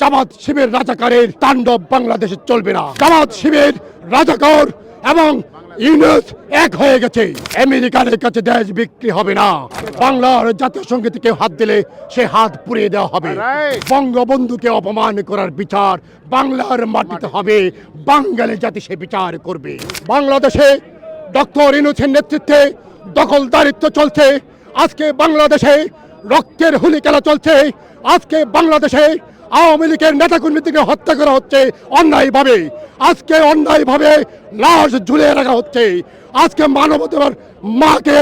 জামাত শিবের রাজাকারের তাণ্ডব বাংলাদেশে চলবে না। জামাত শিবের, রাজাকার এবং ইউনুস এক হয়ে গেছে। আমেরিকার কাছে দেশ বিক্রি হবে না। বাংলার জাতীয় সঙ্গীতে কেউ হাত দিলে সে হাত পুড়িয়ে দেওয়া হবে। বঙ্গবন্ধুকে অপমান করার বিচার বাংলার মাটিতে হবে। বাঙালি জাতি সে বিচার করবে। বাংলাদেশে ডক্টর ইনুসের নেতৃত্বে দখল দখলদারিত্ব চলছে। আজকে বাংলাদেশে রক্তের হুলি খেলা চলছে। আজকে বাংলাদেশে আওয়ামী লীগের নেতাকর্মীদেরকে হত্যা করা হচ্ছে অন্যায়ভাবে। আজকে অন্যায়ভাবে লাশ ঝুলিয়ে রাখা হচ্ছে। আজকে মানবতার মাকে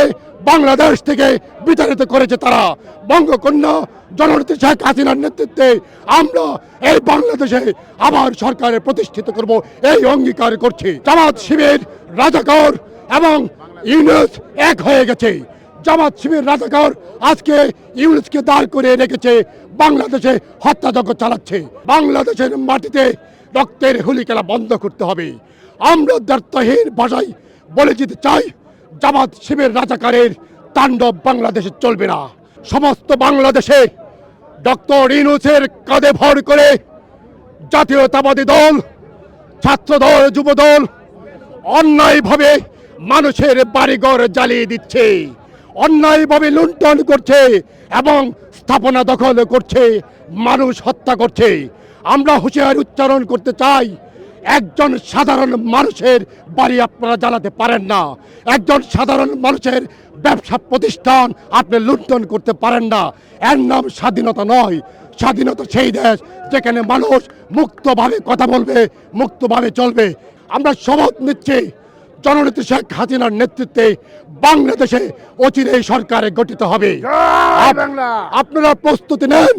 বাংলাদেশ থেকে বিতাড়িত করেছে তারা। বঙ্গকন্যা জননেত্রী শেখ হাসিনার নেতৃত্বে আমরা এই বাংলাদেশে আবার সরকারে প্রতিষ্ঠিত করব, এই অঙ্গীকার করছি। জামাত শিবির, রাজাকর এবং ইউনুস এক হয়ে গেছে। জামাত শিবির রাজাকর আজকে ইউনুসকে দাঁড় করে রেখেছে, বাংলাদেশে হত্যাযজ্ঞ চালাচ্ছে। বাংলাদেশের মাটিতে রক্তের হুলি খেলা বন্ধ করতে হবে। আমরা দার্থহীন ভাষায় বলে যেতে চাই, জামাত শিবির রাজাকারের তাণ্ডব বাংলাদেশে চলবে না। সমস্ত বাংলাদেশে ডক্টর ইনুসের কাঁধে ভর করে জাতীয়তাবাদী দল, ছাত্রদল, যুবদল অন্যায়ভাবে মানুষের বাড়িঘর জ্বালিয়ে দিচ্ছে। অন্যায়ভাবে লুণ্ঠন করছে এবং স্থাপনা দখল করছে, মানুষ হত্যা করছে। আমরা হুঁশিয়ার উচ্চারণ করতে চাই, একজন সাধারণ মানুষের বাড়ি আপনারা জ্বালাতে পারেন না। একজন সাধারণ মানুষের ব্যবসা প্রতিষ্ঠান আপনি লুণ্ঠন করতে পারেন না। এর নাম স্বাধীনতা নয়। স্বাধীনতা সেই দেশ যেখানে মানুষ মুক্তভাবে কথা বলবে, মুক্তভাবে চলবে। আমরা শপথ নিচ্ছি। জননেত্রী শেখ হাসিনার নেতৃত্বে বাংলাদেশে অচিরেই সরকারে গঠিত হবে। আপনারা প্রস্তুতি নেন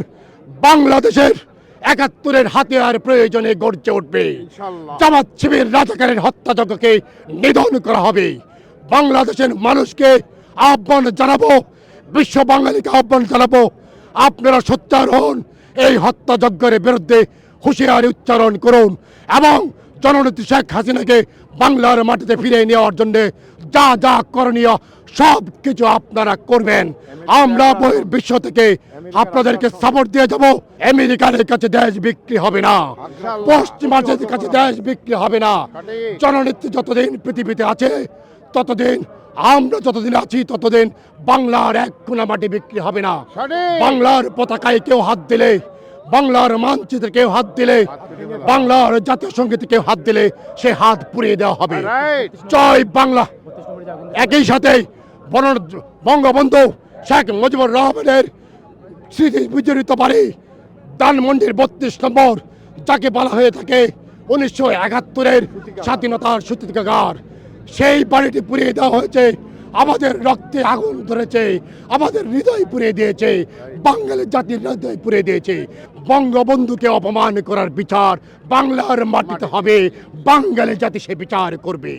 বাংলাদেশের একাত্তরের হাতিয়ার প্রয়োজনে গর্জে উঠবে। জামাত শিবির রাজাকারের হত্যাযজ্ঞকে নিধন করা হবে বাংলাদেশের মানুষকে আহ্বান জানাব বিশ্ব বাঙালিকে আহ্বান জানাব আপনারা সোচ্চার হন এই হত্যাযজ্ঞের বিরুদ্ধে হুঁশিয়ারি উচ্চারণ করুন এবং জননেত্রী শেখ হাসিনাকে বাংলার মাটিতে ফিরিয়ে নেওয়ার জন্য যা যা করণীয় সব কিছু আপনারা করবেন আমরা বহির বিশ্ব থেকে আপনাদেরকে সাপোর্ট দিয়ে যাব আমেরিকার কাছে দেশ বিক্রি হবে না। পশ্চিমাদের কাছে দেশ বিক্রি হবে না। জননেত্রী যতদিন পৃথিবীতে আছে ততদিন আমরা যতদিন আছি ততদিন বাংলার এক কোনা মাটি বিক্রি হবে না বাংলার পতাকায় কেউ হাত দিলে বাংলার মানচিত্রে কেউ হাত দিলে বাংলার জাতীয় সঙ্গীতে কেউ হাত দিলে সে হাত পুড়িয়ে দেওয়া হবে। জয় বাংলা। একই সাথে বন- বঙ্গবন্ধু শেখ মুজিবুর রহমানের স্মৃতি বিজড়িত বাড়ি ধানমন্ডির বত্রিশ নম্বর যাকে বলা হয়ে থাকে উনিশশো একাত্তরের স্বাধীনতার সূতিকাগার সেই বাড়িটি পুড়িয়ে দেওয়া হয়েছে আমাদের রক্তে আগুন ধরেছে, আমাদের হৃদয় পুড়ে দিয়েছে, বাঙালি জাতির হৃদয় পুড়ে দিয়েছে। বঙ্গবন্ধুকে অপমান করার বিচার বাংলার মাটিতে হবে, বাঙালি জাতি সে বিচার করবে।